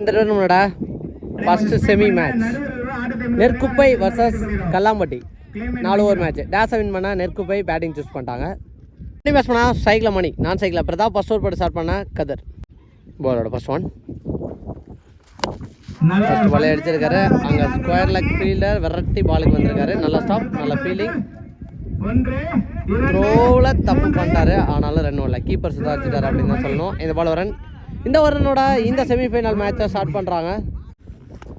இந்த டோர்னமெண்டோட first semi match Nerkuppai versus Kallampatti. நாலு over match டேஸை வின் பண்ணால் நெற்குப்பை பேட்டிங் சூஸ் பண்ணிட்டாங்க. பேட்ஸ் பண்ணால் சைக்கிளில் மணி நான் சைக்கிளில் பிரதாப் ஃபஸ்ட் ஓவர் போட்டு ஸ்டார்ட் பண்ண கதர். போலோட ஃபர்ஸ்ட் ஒன் ஃபஸ்ட் பாலே அடிச்சிருக்காரு. அங்கே ஸ்கொயர் லெக் ஃபீல்டர் வெரைட்டி பாலுக்கு வந்திருக்காரு. நல்ல ஸ்டாப் நல்ல ஃபீலிங் த்ரோவில் தப்பு பண்ணிட்டாரு. ஆனாலும் ரன் வரல கீப்பர் சுதாரிச்சிட்டாரு அப்படின்னு தான் சொல்லணும். இந்த பால் ரன் இந்த வருடனோட இந்த செமிஃபைனல் மேட்சை ஸ்டார்ட் பண்ணுறாங்க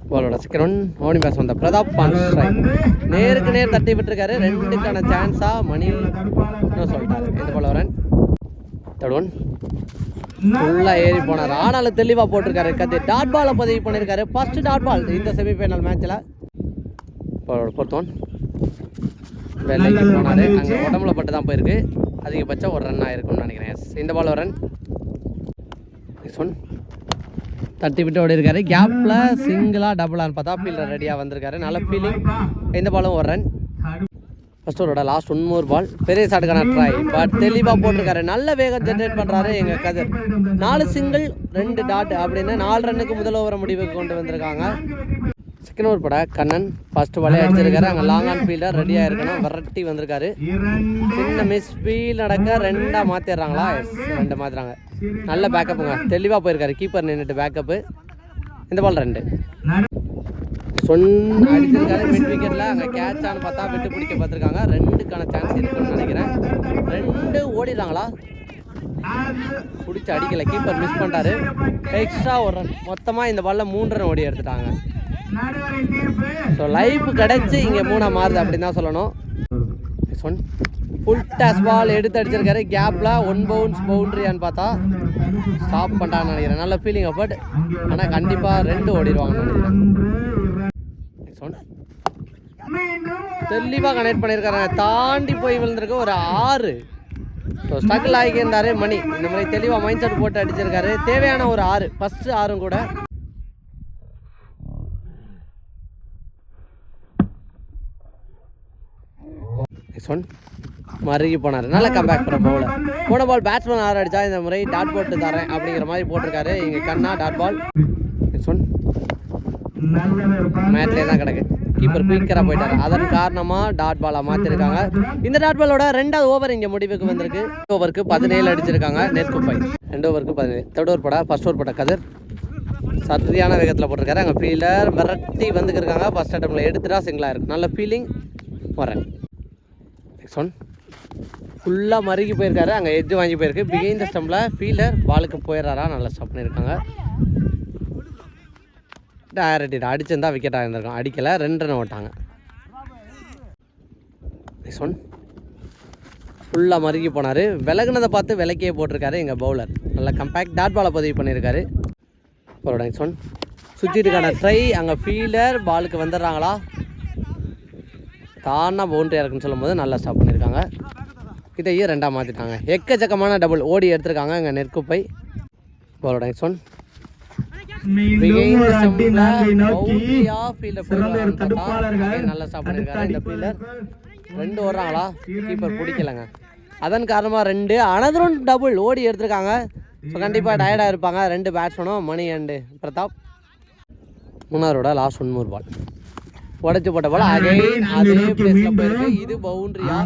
பாலோட செகண்ட் ஓனி பேச வந்த பிரதாப் பான் ஸ்ட்ரைக் நேருக்கு நேர் தட்டி விட்டுருக்காரு. ரெண்டுக்கான சான்ஸாக மணி இன்னும் சொல்லிட்டாரு இந்த பால் ரன் ஃபுல்லாக ஏறி போனார் ஆனாலும் தெளிவாக போட்டிருக்காரு. கத்தி டாட் பாலை பதிவு பண்ணியிருக்காரு ஃபர்ஸ்ட் டாட் பால் இந்த செமிஃபைனல் மேட்ச்சில் பாலோட ஃபோர்த் வெள்ளைக்கு போனார். அங்கே உடம்புல பட்டு தான் போயிருக்கு. அதிகபட்சம் ஒரு ரன் ஆயிருக்கும்னு நினைக்கிறேன். எஸ் இந்த பால் ஒரு ரன் ஒன் தட்டி விட்டு ஓடி இருக்காரு கேப்பில் சிங்கிளாக டபுளான்னு பார்த்தா ஃபீல்டர் ரெடியாக வந்திருக்காரு. நல்ல ஃபீலிங் இந்த பாலும் ஒரு ரன் ஃபர்ஸ்ட் ஓவரோட லாஸ்ட் ஒன் மோர் பால் பெரிய ஷாட்டுக்கான ட்ரை பட் தெளிவாக போட்டிருக்காரு. நல்ல வேகம் ஜென்ரேட் பண்ணுறாரு எங்கள் கதிர். நாலு சிங்கிள் ரெண்டு டாட் அப்படின்னு நாலு ரன்னுக்கு முதல் ஓவர முடிவுக்கு கொண்டு வந்திருக்காங்க. செகண்ட் ஓவர் பட. கண்ணன் ஃபர்ஸ்ட் பாலே அடிச்சிருக்காரு. அங்கே லாங் ஆன் ஃபீல்டர் ரெடியாக இருக்கணும் விரட்டி வந்திருக்காரு. சின்ன மிஸ் ஃபீல் நடக்க ரெண்டா மாற்றிடுறாங்களா ரெண்டு மாற்றுறாங்க நல்ல பேக்கப்புங்க தெளிவாக போயிருக்காரு. கீப்பர் நின்றுட்டு பேக்கப்பு இந்த பால் ரெண்டு. சொன்ன அடிச்சிருக்காரு. மிட் விக்கெட்டில் அங்கே கேட்சான்னு பார்த்தா விட்டு பிடிக்க பார்த்துருக்காங்க. ரெண்டுக்கான சான்ஸ் இருக்குன்னு நினைக்கிறேன். ரெண்டு ஓடிடுறாங்களா? பிடிச்சி அடிக்கல. கீப்பர் மிஸ் பண்ணிட்டாரு. எக்ஸ்ட்ரா ஒரு ரன் மொத்தமாக இந்த பால்ல மூன்று ரன் ஓடி எடுத்துட்டாங்க. ஸோ லைஃப் கிடைச்சி இங்கே மூணா மாறுது அப்படின்னு தான் சொல்லணும். ஒன் ஃபுல் டாஸ் பால் எடுத்து அடிச்சிருக்காரு. கேப்பில் ஒன் பவுன்ஸ் பவுண்ட்ரியான்னு பார்த்தா ஸ்டாப் பண்ணிட்டாங்கன்னு நினைக்கிறேன். நல்ல ஃபீலிங் பட் ஆனால் கண்டிப்பாக ரெண்டு ஓடிடுவாங்கன்னு நினைக்கிறேன். Next one. தெளிவாக கனெக்ட் பண்ணியிருக்காங்க தாண்டி போய் விழுந்திருக்கு ஒரு ஆறு. ஸோ ஸ்ட்ரகிள் ஆகியிருந்தாரு மணி. இந்த மாதிரி தெளிவாக மைண்ட் செட் போட்டு அடிச்சிருக்காரு. தேவையான ஒரு ஆறு. ஃபஸ்ட்டு ஆறும் கூட நெக்ஸ்ட் ஒன் மறுகி போனார். நல்லா கம்பேக் பண்ண போகல போன பால் பேட்ஸ்மேன் ஆறு அடிச்சா இந்த முறை டாட் போட்டு தரேன் அப்படிங்கிற மாதிரி போட்டிருக்காரு. இங்கே கண்ணா டாட் பால் நெக்ஸ்ட் ஒன் மேட்லேயே தான் கிடக்கு. கீப்பர் குயிக்கராக போயிட்டார். அதன் காரணமாக டாட் பாலாக மாற்றிருக்காங்க இந்த டாட் பாலோட ரெண்டாவது ஓவர் இங்கே முடிவுக்கு வந்திருக்கு. ஓவருக்கு பதினேழு அடிச்சிருக்காங்க. நெற்குப்பை ரெண்டு ஓவருக்கு பதினேழு. தேர்ட் ஓவர் பட ஃபர்ஸ்ட் ஓவர் பட கதிர் சரியான வேகத்தில் போட்டிருக்காரு. அங்கே ஃபீல்டர் மிரட்டி வந்துக்கிருக்காங்க. ஃபர்ஸ்ட் அட்டம்பில் எடுத்துட்டா சிங்கிளாக இருக்கு. நல்ல ஃபீலிங் வரேன். சொன் ஃபுல்லாக மறுகி போயிருக்காரு. அங்கே எஜ்ஜு வாங்கி போயிருக்கு. பிகைந்த ஸ்டம்பில் ஃபீல்டர் பாலுக்கு போயிடுறாரா? நல்லா ஸ்டாப் பண்ணியிருக்காங்க டேரக்ட் அடிச்சிருந்தா விக்கெட் ஆகிருந்திருக்கும் அடிக்கலை ரெண்டு ரன் ஓட்டாங்க. சொன் ஒன் ஃபுல்லாக மறுகி போனார். விலகுனதை பார்த்து விலக்கியே போட்டிருக்காரு எங்கள் பவுலர் நல்லா கம்பேக்ட் டாட் பாலை பதிவு பண்ணியிருக்காரு. அப்புறம் நெக்ஸ்ட் ஒன் சுற்றிட்டுக்கான ட்ரை அங்கே ஃபீல்டர் பாலுக்கு வந்துடுறாங்களா? தானா பவுண்டரியாக இருக்குன்னு சொல்லும்போது நல்லா ஸ்டாப் பண்ணியிருக்காங்க இதையும் ரெண்டாக மாற்றிட்டாங்க எக்கச்சக்கமான டபுள் ஓடி எடுத்திருக்காங்க இங்கே நெற்குப்பை. பாலோட நெக்ஸ்ட் ஒன் நல்லா இந்த ஃபீல்டர் ரெண்டு ஓடுறாங்களா? கீப்பர் பிடிக்கலங்க. அதன் காரணமாக ரெண்டு அனதரும் டபுள் ஓடி எடுத்திருக்காங்க. ஸோ கண்டிப்பாக டயர்டாக இருப்பாங்க. ரெண்டு பேட்ஸ்மேனும் மணி அண்டு பிரதாப். மூணாரோட லாஸ்ட் ஒன் மூர் பால் உடச்சி போட்ட பால் அதே அதே பிளேஸில் போயிருக்கு இது பவுண்டரியா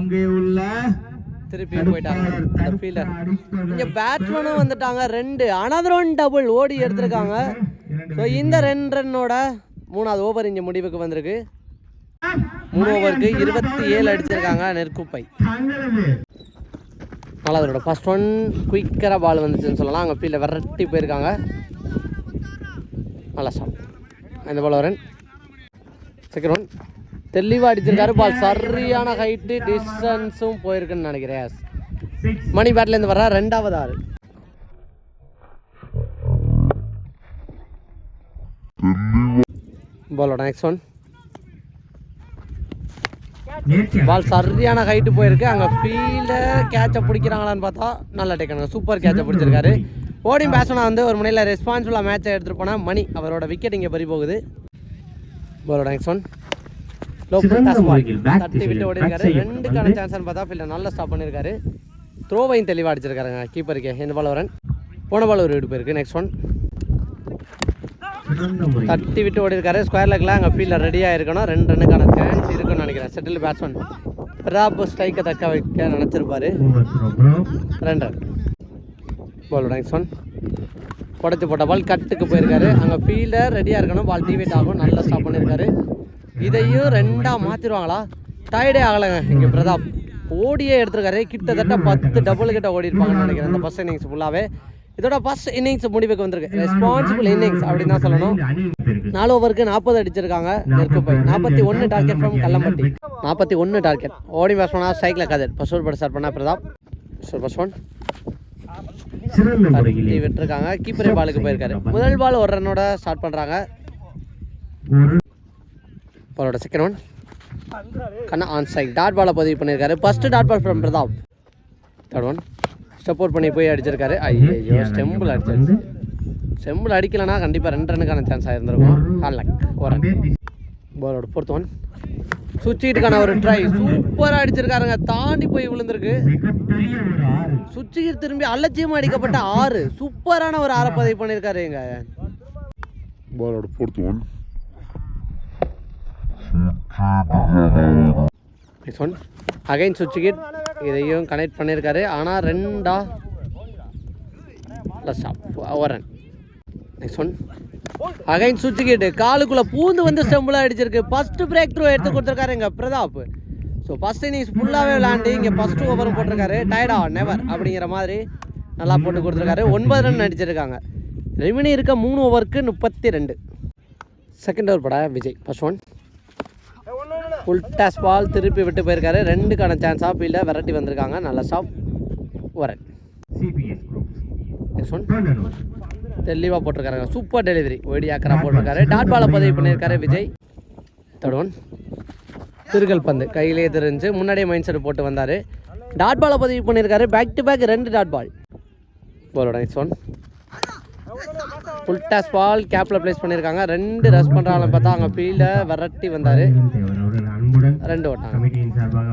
திருப்பி போயிட்டாங்க. அந்த ஃபீல்டர் இங்கே பேட்ஸ்மேனும் வந்துட்டாங்க ரெண்டு. அனதர் ஒன் டபுள் ஓடி எடுத்திருக்காங்க. ஸோ இந்த ரெண்டு. ரன்னோட மூணாவது ஓவர் இங்கே முடிவுக்கு வந்திருக்கு. மூணு ஓவருக்கு இருபத்தி ஏழு அடிச்சிருக்காங்க நெற்குப்பை. நல்லா அதோட ஃபர்ஸ்ட் ஒன் குயிக்கராக பால் வந்துச்சுன்னு சொல்லலாம். அங்கே ஃபீல்டில் விரட்டி போயிருக்காங்க. நல்லா ஷாட் இந்த பால் வரேன் செகண்ட் ஒன் தெளிவாக அடிச்சிருக்காரு பால் சரியான ஹைட்டு டிஸ்டன்ஸும் போயிருக்குன்னு நினைக்கிறேன். மணி பேட்லேருந்து வர்ற ரெண்டாவது ஆறு பாலோட நெக்ஸ்ட் ஒன் பால் சரியான ஹைட்டு போயிருக்கு. அங்கே ஃபீல்ட கேட்சை பிடிக்கிறாங்களான்னு பார்த்தா நல்லா டேக்கணுங்க சூப்பர் கேட்சை பிடிச்சிருக்காரு. ஓடியும் பேசணும் வந்து ஒரு முனையில் ரெஸ்பான்சிபிளாக மேட்சை எடுத்துகிட்டு போனால் மணி அவரோட விக்கெட் இங்கே பறி போகுது. பாலோட நெக்ஸ்ட் ஒன் லோ தட்டி விட்டு ஓடி இருக்காரு ரெண்டுக்கான சான்ஸ்னு பார்த்தா ஃபீல்டர் நல்லா ஸ்டாப் பண்ணியிருக்காரு த்ரோவையும் தெளிவாக அடிச்சிருக்காருங்க. கீப்பருக்கு இந்த பால் வரன். போன பால் ஒரு வீடு போயிருக்கு நெக்ஸ்ட் ஒன் தட்டி விட்டு ஓடி இருக்காரு ஸ்கொயர் லெக்கில் அங்கே ஃபீல்டில் ரெடியாக இருக்கணும் ரெண்டு ரன்னுக்கான சான்ஸ் இருக்குன்னு நினைக்கிறேன். செட்டில் பேட்ஸ்மேன் பிரதாப் ஸ்ட்ரைக்கை தக்க வைக்க நினச்சிருப்பாரு. ரெண்டு பால் நைஸ் ஒன் புடச்சி போட்ட பால் கட்டுக்கு போயிருக்காரு. அங்கே ஃபீல்டர் ரெடியாக இருக்கணும். பால் டிவேட் ஆகும். நல்லா ஸ்டாப் பண்ணியிருக்காரு இதையும் ரெண்டாக மாற்றிடுவாங்களா டயர்டே ஆகலைங்க. இங்கே பிரதாப். ஓடியே எடுத்திருக்காரு. கிட்டத்தட்ட பத்து டபுள் கிட்ட ஓடி இருப்பாங்கன்னு நினைக்கிறேன். அந்த ஃபஸ்ட் இன்னிங்ஸ் ஃபுல்லாகவே இதோட ஃபர்ஸ்ட் இன்னிங்ஸ் முடிவுக்கு வந்திருக்கு. ரெஸ்பான்சிபிள் இன்னிங்ஸ் அப்படின்னு தான் சொல்லணும். நாலு ஓவருக்கு நாற்பது அடிச்சிருக்காங்க. நெருக்கு போய் நாற்பத்தி ஒன்று டார்கெட் ஃப்ரம் கல்லம்பட்டி நாற்பத்தி ஒன்று டார்கெட் ஓடி பேட்ஸ்மனா ஸ்ட்ரைக்கில் கதிர். ஃபர்ஸ்ட் ஓவர் பட் ஸ்டார்ட் பண்ணா பிரதாப். ஃபர்ஸ்ட் ஒன் விட்டுருக்காங்க. கீப்பரே பாலுக்கு போயிருக்காரு. முதல் பால் ஒரு ரன்னோட ஸ்டார்ட் பண்ணுறாங்க ஒரு பாலோட second one Kanna on side dot பாலை பதிவு பண்ணியிருக்காரு. First dot ball from Prathap. Third one step out பண்ணி போய் அடிச்சிருக்காரு. ஐயோ ஸ்டெம்பிள் அடிச்சிருச்சு ஸ்டெம்பிள் அடிக்கலனா கண்டிப்பாக ரெண்டு ரன்னுக்கான சான்ஸ் ஆயிருந்திருக்கும் ஹாலக் ஒரு ரன் பாலோட ஃபோர்த் ஒன் சுவிட்சுக்கிட்டுக்கான ஒரு ட்ரை சூப்பராக அடிச்சிருக்காருங்க. தாண்டி போய் விழுந்திருக்கு. சுவிட்சுக்கு திரும்பி அலட்சியமாக அடிக்கப்பட்ட ஆறு. சூப்பரான ஒரு ஆறை பதிவு பண்ணியிருக்காரு எங்க Ball fourth one. Next one again சுவிட்சுக்கிட் இதையும் கனெக்ட் பண்ணியிருக்காரு ஆனால் ரெண்டா ஸ்டாப் ஒரு ரன் நெக்ஸ்ட் ஒன் அகைன் சுவிட்சுக்கிட் காலுக்குள்ளே பூந்து வந்து ஸ்டெம்பில் அடிச்சிருக்கு ஃபர்ஸ்ட் பிரேக் த்ரூ எடுத்து கொடுத்துருக்காரு எங்கள் பிரதாப். ஸோ ஃபர்ஸ்ட் இன்னிங்ஸ் ஃபுல்லாகவே விளாண்டு இங்கே ஃபர்ஸ்ட் ஓவரும் போட்டிருக்காரு. டயர்டா நெவர் அப்படிங்கிற மாதிரி நல்லா போட்டு கொடுத்துருக்காரு. ஒன்பது ரன் அடிச்சிருக்காங்க. ரெமினி இருக்க மூணு ஓவருக்கு முப்பத்தி ரெண்டு செகண்ட் ஓவர் பட Vijay. First one full toss ball திருப்பி விட்டு போயிருக்காரு. ரெண்டுக்கான சான்ஸ் ஆஃப் ஃபீல்டை விரட்டி வந்திருக்காங்க. நல்ல ஸ்டாப் குரூப் நெக்ஸ்ட் ஒன் தெளிவாக போட்டிருக்காருங்க. Super delivery. ஒடி ஆக்கரா போட்டிருக்காரு. டாட் பாலை பதிவு பண்ணியிருக்காரு விஜய். தேர்ட் ஒன் திருகல் பந்து. கையிலேயே தெரிஞ்சு முன்னாடியே மைண்ட் செட் போட்டு வந்தார். டாட் பாலை பதிவு பண்ணியிருக்காரு. பேக் டு பேக் ரெண்டு டாட் பால் பாலோட next one full toss ball கேப்பில் ப்ளேஸ் பண்ணியிருக்காங்க. ரெண்டு ரஸ் பண்ணுறாங்கன்னு பார்த்தா அங்கே ஃபீல்டை விரட்டி வந்தார். ரெண்டு ஓட்டாங்க. கமிட்டியின் சார்பாக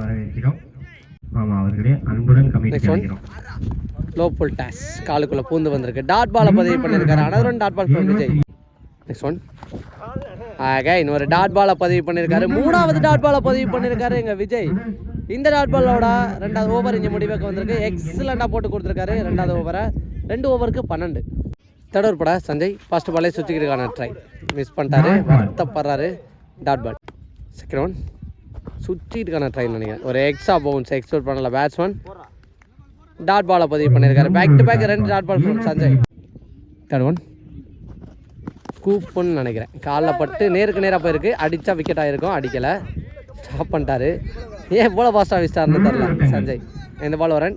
லோ டாஸ் காலுக்குள்ள பூந்து வந்திருக்கு. டாட் பாலை பதிவு பண்ணியிருக்காரு. Another one dot ball from Vijay next one ஆக இன்னொரு டாட் பாலை பதிவு பண்ணியிருக்காரு. மூணாவது டாட் பாலை பதிவு பண்ணியிருக்காரு எங்க விஜய் இந்த டாட் பாலோட ரெண்டாவது ஓவர் இங்கே முடிவுக்கு வந்திருக்கு. எக்ஸலண்டாக போட்டு கொடுத்துருக்காரு ரெண்டாவது ஓவரை ரெண்டு ஓவருக்கு பன்னெண்டு. தேர்ட் ஓவர் பட சஞ்சய் ஃபர்ஸ்ட் பாலே சுற்றிக்கிட்டுக்கான ட்ரை மிஸ் பண்ணிட்டாரு. வருத்தப்படுறாரு. டாட் பால் செகண்ட் ஒன் சுற்றிட்டுக்கான ட்ரை நினைக்கிறேன். ஒரு எக்ஸ்ட்ரா பவுன்ஸ் எக்ஸ்போர்ட் பண்ணல பேட்ஸ்மேன் டாட் பாலை பதிவு பண்ணியிருக்காரு. பேக் டு பேக் ரெண்டு dot ball from Sanjay third one கூப்புன்னு நினைக்கிறேன். காலில் பட்டு நேருக்கு நேராக போயிருக்கு. அடித்தா விக்கெட் ஆகிருக்கும் அடிக்கலை. ஸ்டாப் பண்ணிட்டாரு. ஏன் இவ்வளோ ஃபாஸ்ட்டாக விஸ்டார்னு தெரில சஞ்சய் இந்த பால் வரேன்.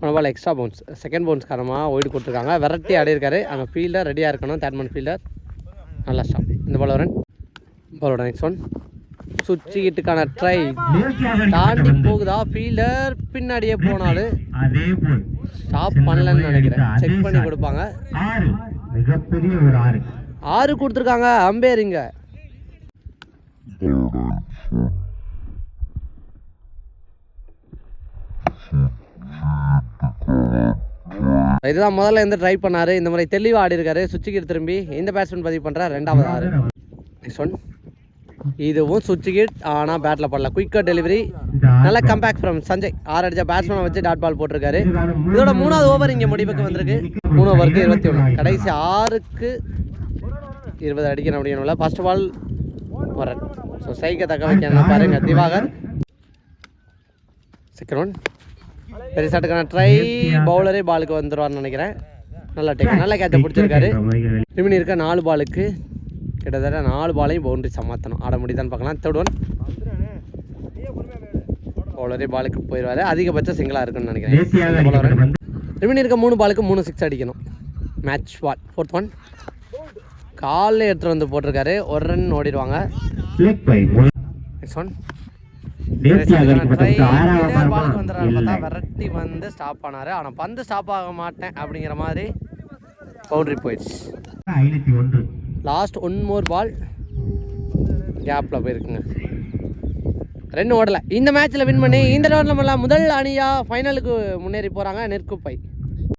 போன ball extra bounce second bounce காரணமாக ஓய்டு கொடுத்துருக்காங்க. வெரைட்டி ஆடிருக்காரு அங்கே ஃபீல்டர் ரெடியாக இருக்கணும். தேர்ட் ஃபீல்டர் நல்லா ஸ்டாப் இந்த பால் வரேன். பாலோட நெக்ஸ்ட் ஒன் சுவிட்சுக்கிட்டுக்கான ட்ரை தாண்டி போகுதா? ஃபீல்டர் பின்னாடியே போனாலும் அதே போல் ஸ்டாப் பண்ணலன்னு நினைக்கிறேன். செக் பண்ணி கொடுப்பாங்க. ஆறு. கொடுத்துருக்காங்க. அம்பேர் இங்க இதுதான் முதல்ல எந்த ட்ரை பண்ணாரு. இந்த முறை தெளிவாக ஆடி இருக்காரு சுவிட்சுக்கு திரும்பி இந்த பேட்ஸ்மேன் பதிவு பண்ற ரெண்டாவது ஆறு. நெக்ஸ்ட் ஒன் இதுவும் சுவிட்சுகிட் ஆனால் பேட்டில் பண்ணல குயிக்கர் டெலிவரி நல்ல கம்பேக் ஃப்ரம் சஞ்சய். ஆறு அடிச்ச பேட்ஸ்மேனை வச்சு டாட் பால் போட்டிருக்காரு. இதோட மூணாவது ஓவர் இங்கே முடிவுக்கு வந்திருக்கு. மூணு ஓவருக்கு இருபத்தி ஒன்று கடைசி ஆறுக்கு இருபது அடிக்கணும் அப்படிங்கல ஃபர்ஸ்ட் பால் ஒரு ஸோ ஸ்ட்ரைக்கை தக்க வைக்கணும் பாருங்க திவாகர். செகண்ட் ஒன் பெருசாட்டுக்கான ட்ரை பவுலரே பாலுக்கு வந்துடுவார்னு நினைக்கிறேன். நல்லா டேக் நல்லா கேட்ச பிடிச்சிருக்காரு. ரிமினி இருக்க நாலு பாலுக்கு கிட்டத்தட்ட நாலு பாலையும் பவுண்டரி சமாத்தணும். ஆட முடியுதான்னு பார்க்கலாம். தேர்ட் ஒன் பவுலரே பாலுக்கு போயிடுவாரு அதிகபட்சம் சிங்கிளாக இருக்குன்னு நினைக்கிறேன். ரிமினி இருக்க மூணு பாலுக்கு மூணு சிக்ஸ் அடிக்கணும். மேட்ச் பால் ஃபோர்த் ஒன் காலில் எடுத்துகிட்டு வந்து போட்டிருக்காரு. ஒரு ரன் ஓடிடுவாங்க. நெக்ஸ்ட் ஒன் பாலுக்கு பால் வந்துடுறாரு. பார்த்தா விரட்டி வந்து ஸ்டாப் ஆனாரு. ஆனால் பந்து ஸ்டாப் ஆக மாட்டேன் அப்படிங்கிற மாதிரி பவுண்டரி போயிடுச்சு. லாஸ்ட் ஒன் மோர் பால் கேப்பில் போயிருக்குங்க. ரெண்டு ஓடலை. இந்த மேட்ச்சில் வின் பண்ணி இந்த டோர்னமெண்ட்டில் முதல் அணியாக ஃபைனலுக்கு முன்னேறி போகிறாங்க நெற்குப்பை